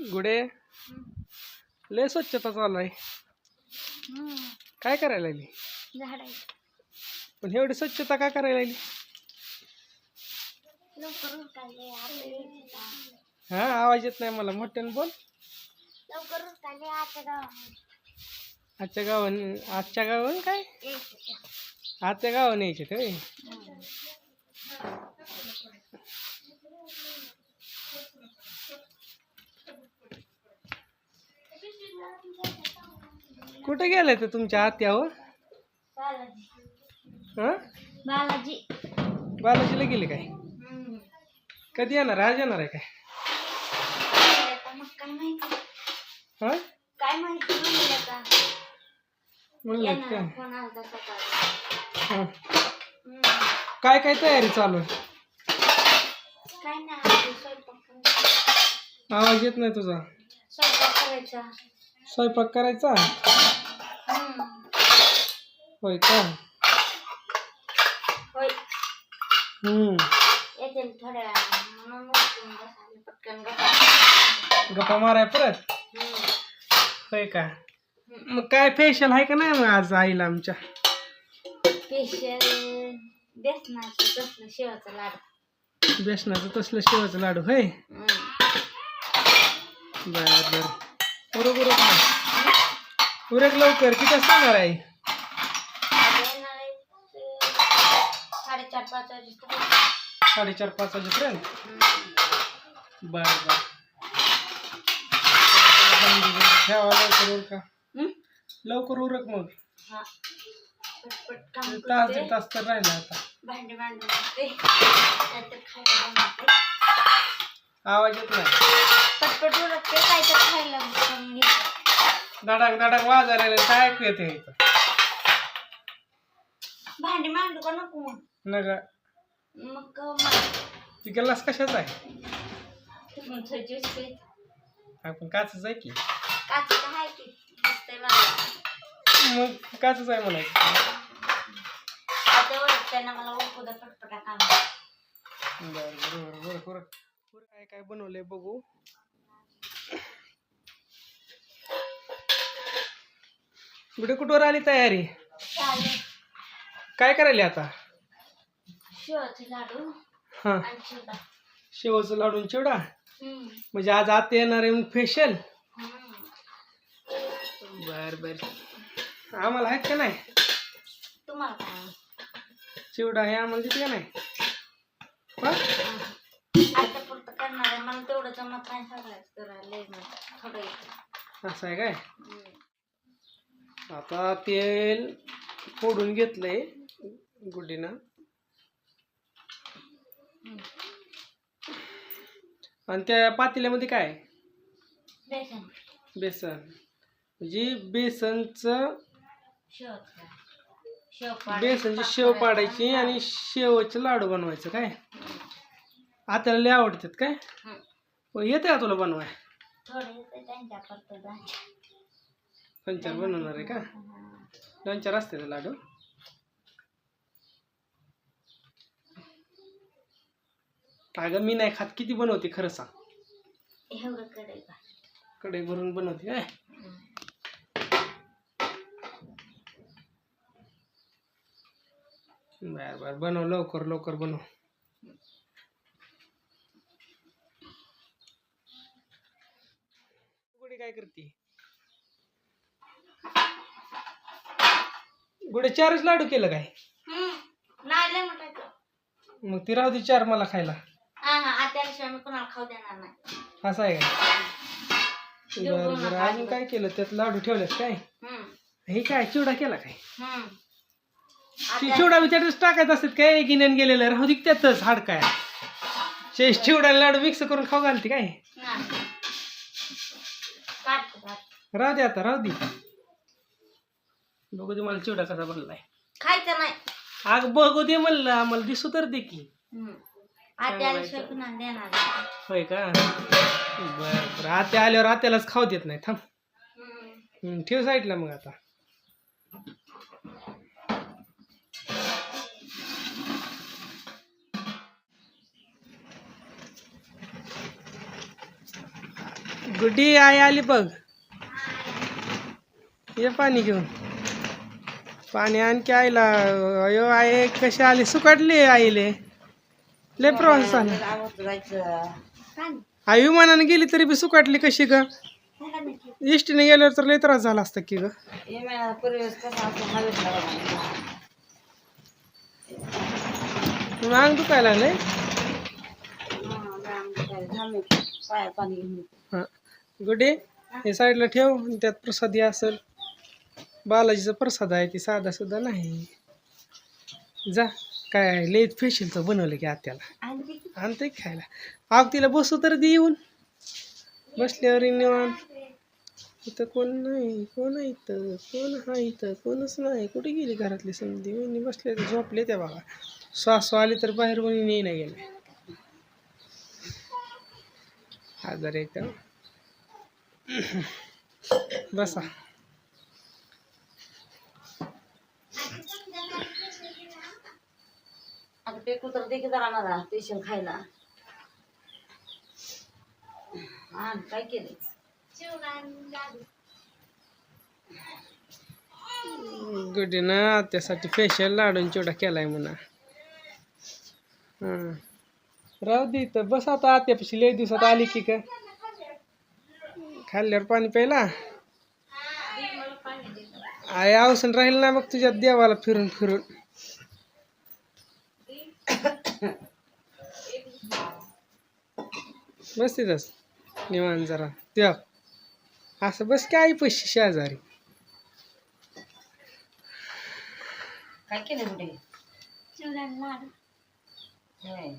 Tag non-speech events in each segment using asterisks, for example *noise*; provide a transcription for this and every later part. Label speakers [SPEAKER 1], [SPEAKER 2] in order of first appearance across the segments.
[SPEAKER 1] गुडे. लय स्वच्छता चालू आहे. काय करायला लागली?
[SPEAKER 2] झाड
[SPEAKER 1] पण एवढी स्वच्छता काय करायला लागली?
[SPEAKER 2] लवकर आता
[SPEAKER 1] हा आवाज येत नाही मला. मोठ्यानं बोल.
[SPEAKER 2] लवकर आता गावामध्ये
[SPEAKER 1] आजच्या गावान आजच्या गावान काय?
[SPEAKER 2] यायचं.
[SPEAKER 1] आजच्या गावाने यायचे ते. होय. कुठे गेलाय तर तुमच्या आत्यावर?
[SPEAKER 2] बालाजी.
[SPEAKER 1] हा?
[SPEAKER 2] बालाजी.
[SPEAKER 1] बालाजीला गेले काय. कधी येणार? आज येणार आहे काय?
[SPEAKER 2] काय माहिती?
[SPEAKER 1] हा?
[SPEAKER 2] काय माहिती म्हणले
[SPEAKER 1] काय? हा. काय काय तयारी चालू आहे?
[SPEAKER 2] काय नाही आता स्वयंपाक करायचा.
[SPEAKER 1] आवाज येत नाही तुझा.
[SPEAKER 2] स्वयंपाक करायचा.
[SPEAKER 1] स्वयंपाक करायचा. होय का?
[SPEAKER 2] होय.
[SPEAKER 1] हम्म.
[SPEAKER 2] येते ना थोड्या वेळाने. म्हणून उठून बसायला. पटकन गप्पा
[SPEAKER 1] गप्पा माराय परत?
[SPEAKER 2] हम्म.
[SPEAKER 1] होय का? मग काय फेशियल आहे का नाही मग आज आईला आमच्या?
[SPEAKER 2] स्पेशल बेसनाचं तसलं शेवाचं लाडू.
[SPEAKER 1] बेसनाचं तसलं शेवाचं लाडू होय?
[SPEAKER 2] हम्म.
[SPEAKER 1] बर बर. उरक ना उरक लवकर किती येणार आहे?
[SPEAKER 2] साडेचार पाच
[SPEAKER 1] साडेचार पाच वाजेपर्यंत. बर बर. ठेवा लवकर उरका? लवकर उरक मग.
[SPEAKER 2] हा.
[SPEAKER 1] तास दीड तास तर राहिला आता.
[SPEAKER 2] खायला
[SPEAKER 1] आवाज येत नाही.
[SPEAKER 2] पटपट उरकते काहीतरी खायला बनवून घेते
[SPEAKER 1] धडाक धडाक वाजायला काय ऐकू येते इथं?
[SPEAKER 2] भांडी मांडू का नको मग?
[SPEAKER 1] नका
[SPEAKER 2] मग
[SPEAKER 1] ती गल्लास कशाच आहे?
[SPEAKER 2] तुमचं ज्यूस पे
[SPEAKER 1] आपण काचच आहे की.
[SPEAKER 2] काचेचं आहे की दिसतंय मला
[SPEAKER 1] मग काचच आहे म्हणायचं.
[SPEAKER 2] आता ओळखताना मला ओळखू द्या पटपटा काम
[SPEAKER 1] बरं बरं बरं बरं बरं. काय काय बनवलंय बघू. कुठे कुठवर आली तयारी? काय करायली आता? हां. शेवचं लाडून चिवडा. म्हणजे आज आता येणार आहे मग फेशियल. बर बर. आम्हाला आहेत का नाही? चिवडा हे आम्हाला का नाही. असं आहे काय. आता तेल फोडून घेतलंय गुड्डीनं
[SPEAKER 2] हम्म.
[SPEAKER 1] आणि त्या पातेल्यामध्ये काय? आहे?
[SPEAKER 2] बेसन.
[SPEAKER 1] बेसन. म्हणजे बेसनचं बेसनची शेव. पाडायची आणि शेवचे लाडू बनवायचं काय? आता लय आवडतात काय? येते का तुला बनवाय
[SPEAKER 2] थोडं येतं त्यांच्या करतो त्यांच्या.
[SPEAKER 1] दोन चार बनवणार आहे का. दोन चार असते ते लाडू. अगं मी नाही खात. किती बनवते खरं सांग. कडे भरून बनवते काय. बर बर. बनव. लवकर लवकर बनव गुडी काय करते गुडे चारच लाडू केलं काय?
[SPEAKER 2] हम्म. नाही लय म्हटायचं
[SPEAKER 1] मग ती राहू दे चार मला खायला.
[SPEAKER 2] हा हा आत्याशिवाय मी कोणाला खाऊ देणार नाही.
[SPEAKER 1] असं आहे
[SPEAKER 2] देऊ
[SPEAKER 1] बर
[SPEAKER 2] दोन
[SPEAKER 1] बर.
[SPEAKER 2] नका
[SPEAKER 1] अजून काय केलं? त्यात लाडू ठेवलेत काय?
[SPEAKER 2] हम्म.
[SPEAKER 1] हे काय चिवडा केला काय?
[SPEAKER 2] हम्म.
[SPEAKER 1] ती
[SPEAKER 2] आत्या-
[SPEAKER 1] चिवडा विचारच टाकायचं असतात काय? गिन्यान गेलेलं. राहू दे की त्यातच हाड काय शे चिवडा लाडू मिक्स करून खाऊ घालते काय?
[SPEAKER 2] नाही.
[SPEAKER 1] राहू दे आता राहू दे. बघू दे मला चिवडा कसा बनलाय?
[SPEAKER 2] खायचं नाही.
[SPEAKER 1] आग बघू दे म्हणलं आम्हाला दिसू तर दे की.
[SPEAKER 2] हम्म. आत्याशिवाय कुणाला देणार नाही.
[SPEAKER 1] होय का? बर बर. आत्या आल्यावर आत्यालाच खाऊ देत नाही थांब.
[SPEAKER 2] हम्म.
[SPEAKER 1] हम्म, ठेव साईडला मग आता. गुड्डी आई आली बघ. ये पाणी घेऊन. पाणी आणखी आईला अयो आहे कशी आली? सुकाटली आईले. लय प्रवास झाला. आई विमानानं गेली तरी बी सुकाटली कशी ग? इष्टीने गेल्यावर तर लय त्रास झाला असता की ग. मग अंग दुखायला नाही गुडे हे साईडला ठेव त्यात प्रसाद असेल. बालाजीचा प्रसाद आहे ती साधा सुद्धा नाही. जा काय लय फेशियलचं बनवलं की आत्याला. आणते खायला. आग तिला बसू तर दे येऊन. बसल्यावर निवान इथं कोण नाही कोण आहे इथं? कोण हा इथं? कोणच नाही. कुठे गेली घरातली समधी वहिनी बसले तर झोपले त्या बाबा. श्वास आली तर बाहेर कोणी नाही गेले आजार येतं बसा.
[SPEAKER 3] ते कुत्र दे की जरा मला पेशल खायला. काय केले
[SPEAKER 1] गुडीनं त्यासाठी फेशियल लाडून चिवडा केलाय म्हणा. हां. राहू दे तर बस आता आत्यापाशी लय दिवसात आली की काय खाल्ल्यावर पाणी प्यायला? आय आवसन राहील ना मग तुझ्या देवाला फिरून फिरून बस तिथंच. निवांत जरा. देव असं बस काय आई पैसे शेजारी.
[SPEAKER 3] काय केले कुठे? होय.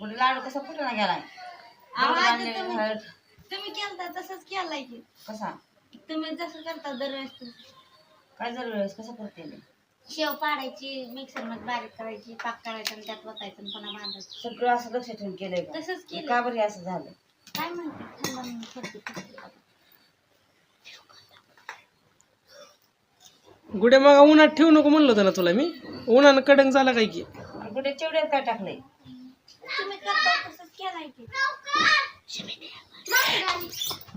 [SPEAKER 3] कुठे लाडू कसा फुटला गेलाय? हळद.
[SPEAKER 2] तुम्ही केलता तसंच केलाय की.
[SPEAKER 3] कसा?
[SPEAKER 2] तुम्ही जसं करता दरवेळेस
[SPEAKER 3] काय जर वेळेस कसा करते मी?
[SPEAKER 2] शेव पाडायची मिक्सरमध्ये बारीक करायची पाक करायचा आणि त्यात वतायचं आणि पुन्हा बांधायचं.
[SPEAKER 3] सगळं असं लक्ष ठेवून केलंय का?
[SPEAKER 2] तसंच केलं
[SPEAKER 3] का बरं हे असं झालं?
[SPEAKER 2] काय म्हणते थांबा.
[SPEAKER 1] गुड्या मग उन्हात ठेवू नको म्हणलं होतं ना तुला मी? उन्हानं कडंग झाला काय की?
[SPEAKER 3] कुठे चिवड्यात काय टाकलंय?
[SPEAKER 2] तुम्ही करता तसंच केलाय की.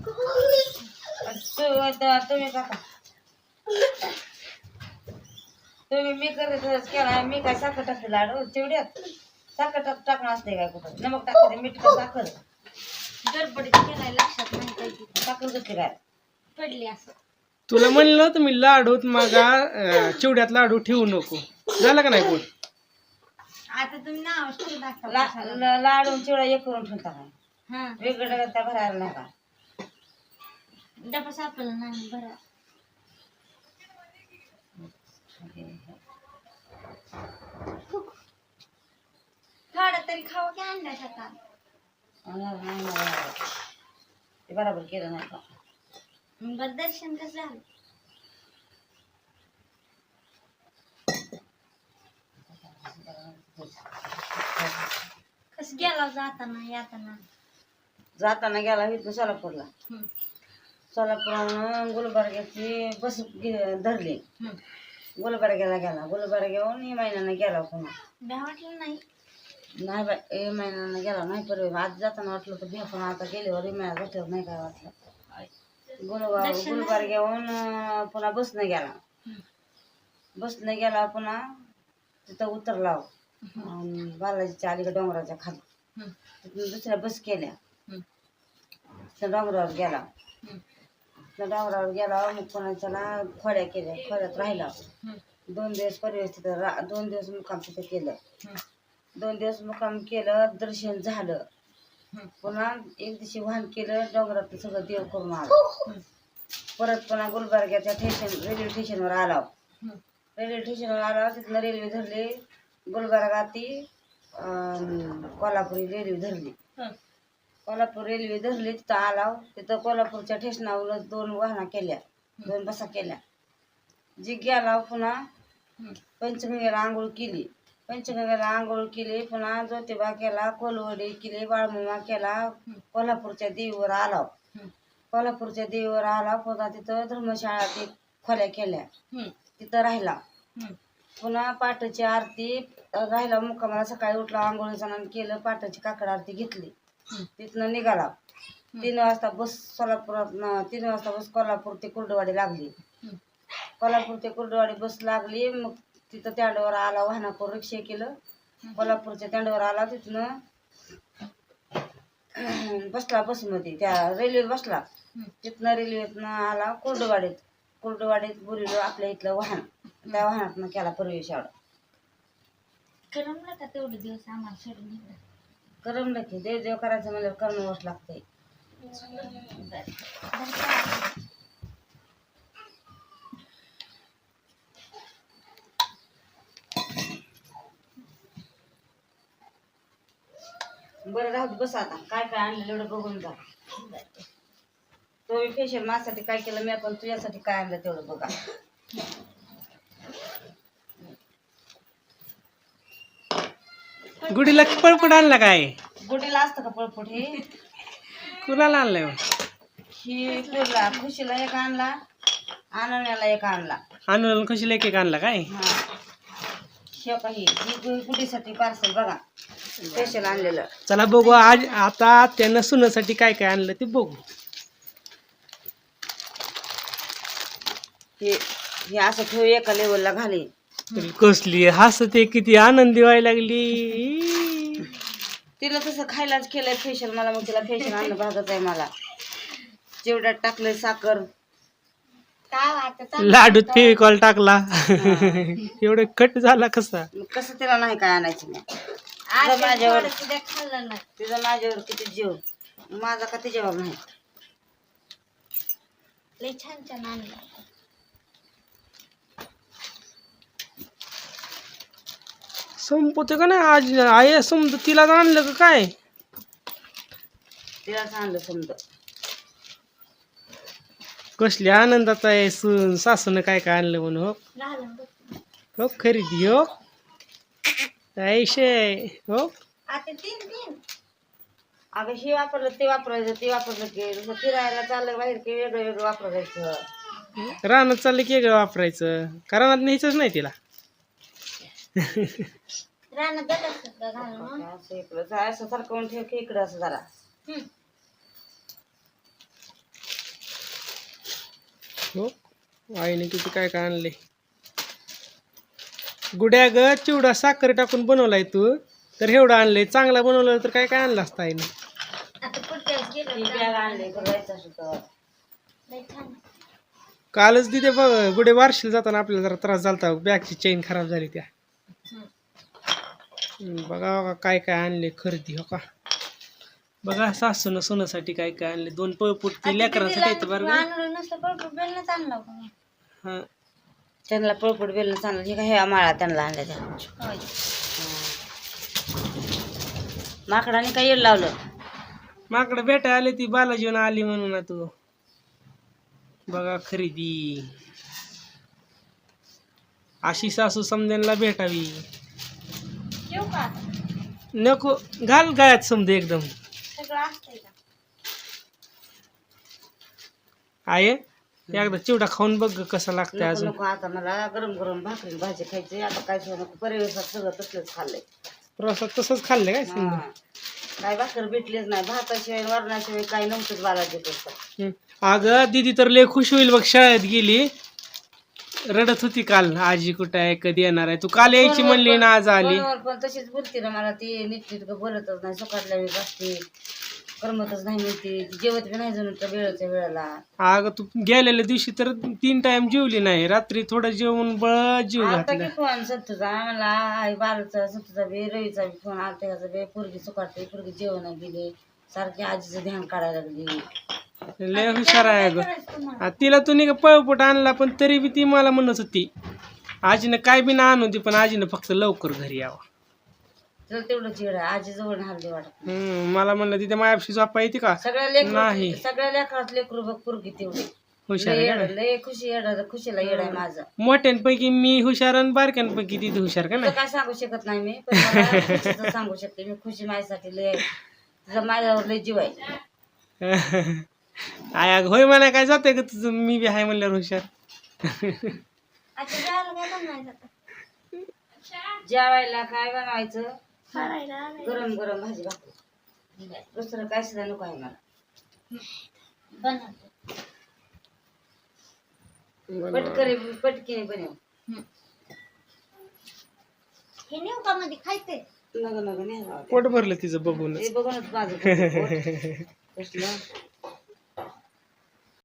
[SPEAKER 3] तू- त- तुम्ही काका तुम्ही मी करत केला मी काय साखर टाकते लाडू चिवड्यात साखर टाक टाकणं असते काय कुठं? नमक टाकते मीठ का साखर?
[SPEAKER 2] गडबडीत केलाय लक्षात नाही
[SPEAKER 3] साखर घेतली काय?
[SPEAKER 2] पडली असं.
[SPEAKER 1] तुला म्हणलं होतं मी लाडूत मागा अं, चिवड्यात लाडू ठेवू नको. झालं का नाही कोण
[SPEAKER 2] आता तुम्ही नाव ठेवून दाखवा
[SPEAKER 3] ला-
[SPEAKER 2] कशाला.
[SPEAKER 3] ला- लाडू चिवडा एक करून ठेवता काय?
[SPEAKER 2] हा.
[SPEAKER 3] वेगवेगळ्या त्या भरायला नाही का
[SPEAKER 2] डबा सापडला नाही बरं. थोडं तरी खावं की
[SPEAKER 3] नाही, नाही. ते बरोबर केलं नाही का
[SPEAKER 2] बरं दर्शन कसं झालं कसं गेला जाताना येताना
[SPEAKER 3] जाताना गेला इथं सोलापूरला. सोलापूरहून गुलबर्ग्याची बस गे- धरली
[SPEAKER 2] हम्म.
[SPEAKER 3] गुलबर्ग्याला गेला. गुलबर्ग्याहून महिन्यानं गेला पुन्हा.
[SPEAKER 2] वाटलं नाही.
[SPEAKER 3] नाही ए महिन्यानं गेला. नाही पर आज जाताना वाटलं तर भे पण आता गेल्यावर महिन्यात बसल्यावर नाही काय वाटलं. गुलबार गुलबर्ग्याहून अं, पुन्हा बसनं गेला. बसनं गेला पुन्हा तिथं उतरला अन् बालाजीच्या अलीकडे डोंगराच्या खाली. तिथून दुसऱ्या बस केल्या. त्या डोंगरावर गेला. डोंगरावर गेला मग पुन्हा त्याला खोड्या केल्या खोड्यात राहिला. दोन दिवस परिवेश तिथं रा दोन दिवस मुक्काम तिथं केलं. दोन दिवस मुक्काम केलं दर्शन झालं. पुन्हा एक दिवशी वाहन केलं डोंगरात सगळं देव करून आलं परत पुन्हा गुलबर्ग्याच्या स्टेशन रेल्वे स्टेशनवर आला. रेल्वे स्टेशनवर आला तिथनं रेल्वे धरली गुलबर्गा ती कोल्हापुरी रेल्वे धरली. कोल्हापूर रेल्वे धरली तिथं आला तिथं कोल्हापूरच्या स्टेशनावर दोन वाहना केल्या दोन बसा केल्या. जी गेला पुन्हा पंचगंगेला आंघोळ केली. पंचगंगेला आंघोळ केली पुन्हा ज्योतिबा केला कोलवडी केली बाळमुमा केला कोल्हापूरच्या देवीवर आला कोल्हापूरच्या देवीवर आला पुन्हा तिथं धर्मशाळा ते खोल्या केल्या. तिथं राहिला. पुन्हा पाटाची आरती राहिला मुक्कामाला सकाळी उठला आंघोळी स्नान केलं पाटाची काकड आरती घेतली. तिथनं निघाला. तीन वाजता बस सोलापुरात तीन वाजता बस कोल्हापूर ते कुर्डवाडी लागली. कोल्हापूर ते कुर्डवाडी बस लागली मग तिथं त्याच्यावर आला वाहनापूर रिक्षा केलं. कोल्हापूरच्या त्याच्यावर आला तिथनं बसला बसमध्ये त्या रेल्वेत बसला. तिथनं रेल्वेतनं आला कुर्डवाडीत. कुर्डवाडीत बोलिलो आपल्या इथलं वाहन. त्या वाहनातनं केला प्रवेश एवढा.
[SPEAKER 2] तेवढे दिवस आम्हाला सोडून?
[SPEAKER 3] करमलं की देव देव करायचं म्हणल्यावर करणंच लागतंय. बरं राहू दे, बस आता. काय काय आणलं एवढं बघून जा. तो फेशियल माझ्यासाठी काय केलं मी पण तुझ्यासाठी काय आणलं तेवढं बघा.
[SPEAKER 1] गुडीला पळपट आणला काय?
[SPEAKER 3] गुडीला असतं का पळपट हे?
[SPEAKER 1] कुणाला आणलाय?
[SPEAKER 3] ही पुरला खुशीला एक आणला आनंदाला एक आणला.
[SPEAKER 1] आणून कशी एक एक आणला काय?
[SPEAKER 3] हा. काही गुडीसाठी पार्सल बघा. स्पेशल आणलेलं.
[SPEAKER 1] चला बघू आज आता त्यानं सुनासाठी काय काय आणलं ते बघू.
[SPEAKER 3] हे हे असं ठेव एका लेवलला घाली
[SPEAKER 1] तर कसली हसते किती आनंदी व्हायला लागली.
[SPEAKER 3] तिला तसं खायलाच केलंय फेशियल मला मग तिला फेशियल आणणं भागत आहे मला. चिवड्यात टाकलंय साखर.
[SPEAKER 2] काय वाटत
[SPEAKER 1] लाडूत फेविकॉल टाकला एवढं कट झाला कसा?
[SPEAKER 3] मग कसं तिला नाही काय आणायचं माझ्यावर-
[SPEAKER 2] खाल्लं नाही.
[SPEAKER 3] तिचा माझ्यावर किती जीव? माझा का तिच्यावर नाही?
[SPEAKER 2] लय छान छान आणलं.
[SPEAKER 1] संपवते का नाही? आज आहे समजा तिला आणलं का काय?
[SPEAKER 3] तिला सांगलं समजा.
[SPEAKER 1] कसली आनंदात आहे सून सासून काय काय आणलं म्हणून हो. हो खरेदी हो? ऐशे हो?
[SPEAKER 2] आता तीन तीन.
[SPEAKER 3] अगं हे वापरलं ते वापरायचं ते वापरलं की जसं फिरायला चाललं बाहेर की वेगळं वेगळं वापरायचं.
[SPEAKER 1] रानात चाललं की वेगळं वापरायचं. कारण न्यायचंच नाही तिला.
[SPEAKER 2] रानात जात असतात का घालून?
[SPEAKER 3] असं इकडं जा- असं सरकवून ठेव की इकडं असं जरा.
[SPEAKER 2] हम्म.
[SPEAKER 1] हो आईने किती काय काय आणले. गुड्या ग चिवडा साखर टाकून बनवलाय तू. तर एवढं आणलंय चांगला बनवलं तर काय काय आणलं असतं आईने?
[SPEAKER 2] आता पुढच्या वेळेस गेलो
[SPEAKER 3] ही बॅग आणली इकडं जायचं असं तर.
[SPEAKER 2] लय छान.
[SPEAKER 1] कालच तिथे बघ गुडे बारशील जाताना आपल्याला जरा त्रास झालता बॅगची चेन खराब झाली त्या. बघा बघा काय काय आणले खरेदी हो का? बघा सासून सोनासाठी काय काय आणले. दोन पळपुट लेकरांसाठी येतं बरं का?
[SPEAKER 2] आणलं बेलनंच आणलं.
[SPEAKER 1] हा.
[SPEAKER 3] त्यांना पळपट बेल चांगलं हे काय ह्या माळा त्यांना आणल्या त्या.
[SPEAKER 2] होय
[SPEAKER 3] माकडाने काय येड लावलं?
[SPEAKER 1] माकडं भेटाय आले ती बालाजीवन आली म्हणून ना तू बघा खरेदी. अशी सासू समजेनला भेटावी. नको घाल गायात समजे एकदम.
[SPEAKER 2] सगळं असतंय का?
[SPEAKER 1] आहे एकदा चिवडा खाऊन बघ कसा लागतंय
[SPEAKER 3] नको
[SPEAKER 1] अजून.
[SPEAKER 3] नको आता मला गरम गरम भाकरी भाजी खायची आता काय नको परिवेशात सगळं तसलंच खाल्लंय.
[SPEAKER 1] प्रसाद तसंच खाल्लं काय
[SPEAKER 3] हा.
[SPEAKER 1] समजा?
[SPEAKER 3] काय भाकर भेटलीच नाही भाताशिवाय वरणाशिवाय काही नव्हतंच बालाजी तसं
[SPEAKER 1] हम्म. अगं दीदी तर लय खुश होईल बघ शाळेत गेली. रडत होती काल. आजी कुठं आहे? कधी येणार आहे? तू काल यायची म्हणली ना आज आली.
[SPEAKER 3] फोनवर पण तशीच बोलते ना मला ती. नीट नीट बोलतच नाही. सकाळच्या वेळी बसते करमतच नाही म्हणते. ती जेवत बी नाही जणू त्या वेळेच्या वेळेला.
[SPEAKER 1] अगं तू गेलेल्या दिवशी तर तीन टाइम जेवली नाही. रात्री थोडं जेवण बळ जीव
[SPEAKER 3] आता
[SPEAKER 1] घातला.
[SPEAKER 3] की फोन सत्तूचा मला आई बालूचा सत्तूचा बी रवीचा बी फोन आलता. त्याचा बी. पोरगी सुकाटते पोरगी जेवण गेले सारखी आजीचं ध्यान काढायला लागली.
[SPEAKER 1] लय हुशार आहे अगं. आ, तिला तू नाही का पळपट आणला पण तरी बी ती मला म्हणत होती आजीनं काय बी ना आणू दे पण आजीनं फक्त लवकर घरी यावं.
[SPEAKER 3] तिला तेवढं चिड आहे आजी जवळ हल्ली वाटत.
[SPEAKER 1] हम्म, मला म्हणलं तिथे मायापशी झोपा येते का?
[SPEAKER 3] सगळ्या लेकरू
[SPEAKER 1] नाही.
[SPEAKER 3] सगळ्या लेकरात लेकरू बघ पोरगी तेवढी.
[SPEAKER 1] हुशार
[SPEAKER 3] लय
[SPEAKER 1] आहे का
[SPEAKER 3] येडं, लय खुशी येड खुशीला येड आहे माझं.
[SPEAKER 1] मोठ्यांपैकी मी हुशार आणि बारक्यांपैकी तिथे हुशार का नाही?
[SPEAKER 3] काय सांगू शकत नाही मी पण मला खुशीचं सांगू शकते. मी खुशी माझ्यासाठी लय माझ्यावर लय जीव आहे. *laughs*
[SPEAKER 1] आय होय म्हणा काय जाते का तुझं? मी बी आहे म्हणल्यावर हुशार.
[SPEAKER 2] आता काय
[SPEAKER 3] जेवायला काय बनवायचं? गरम गरम भाजी भाकरी. दुसरं काय सुद्धा नको आहे मला.
[SPEAKER 2] बनवते
[SPEAKER 3] पटकरी पटकीने बनव.
[SPEAKER 2] हे नेऊ का मध्ये खायचंय.
[SPEAKER 3] नग नग नाही.
[SPEAKER 1] पोट भरलं तिचं बघून
[SPEAKER 3] बघूनच माझं पोट. *laughs* कसलं?